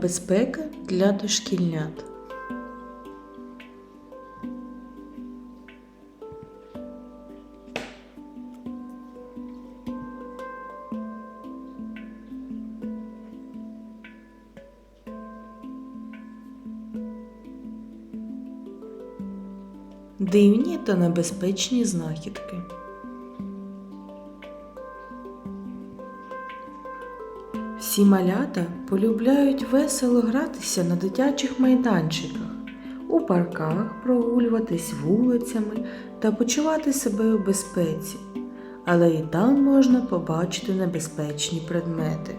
Безпека для дошкільнят. Дивні та небезпечні знахідки. Всі малята полюбляють весело гратися на дитячих майданчиках, у парках прогулюватись вулицями та почувати себе у безпеці, але і там можна побачити небезпечні предмети.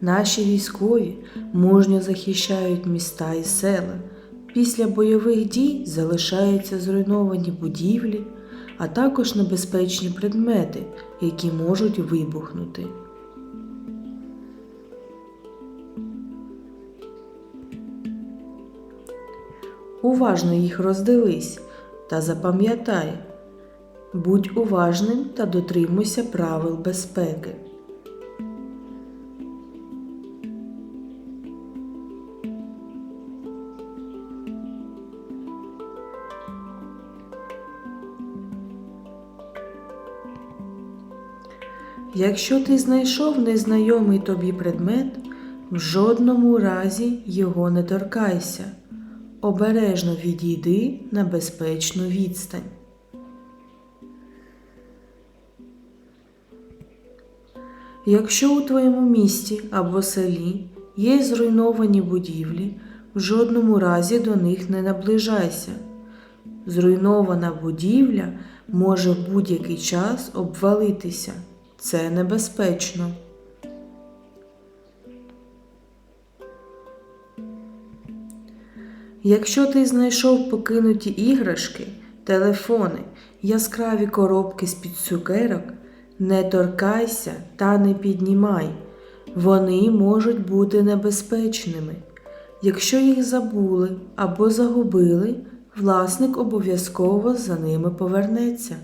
Наші військові мужньо захищають міста і села. Після бойових дій залишаються зруйновані будівлі, а також небезпечні предмети, які можуть вибухнути. Уважно їх роздивись та запам'ятай. Будь уважним та дотримуйся правил безпеки. Якщо ти знайшов незнайомий тобі предмет, в жодному разі його не торкайся. Обережно відійди на безпечну відстань. Якщо у твоєму місті або селі є зруйновані будівлі, в жодному разі до них не наближайся. Зруйнована будівля може в будь-який час обвалитися. Це небезпечно. Якщо ти знайшов покинуті іграшки, телефони, яскраві коробки з-під цукерок, не торкайся та не піднімай. Вони можуть бути небезпечними. Якщо їх забули або загубили, власник обов'язково за ними повернеться.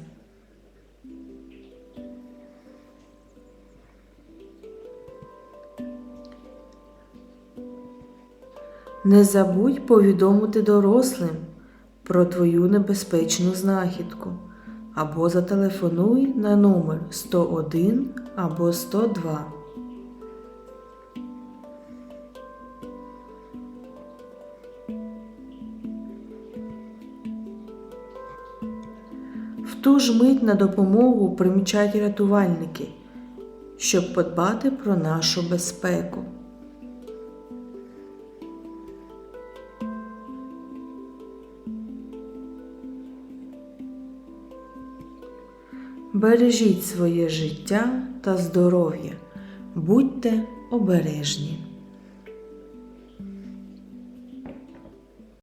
Не забудь повідомити дорослим про твою небезпечну знахідку або зателефонуй на номер 101 або 102. В ту ж мить на допомогу примчать рятувальники, щоб подбати про нашу безпеку. Бережіть своє життя та здоров'я, будьте обережні.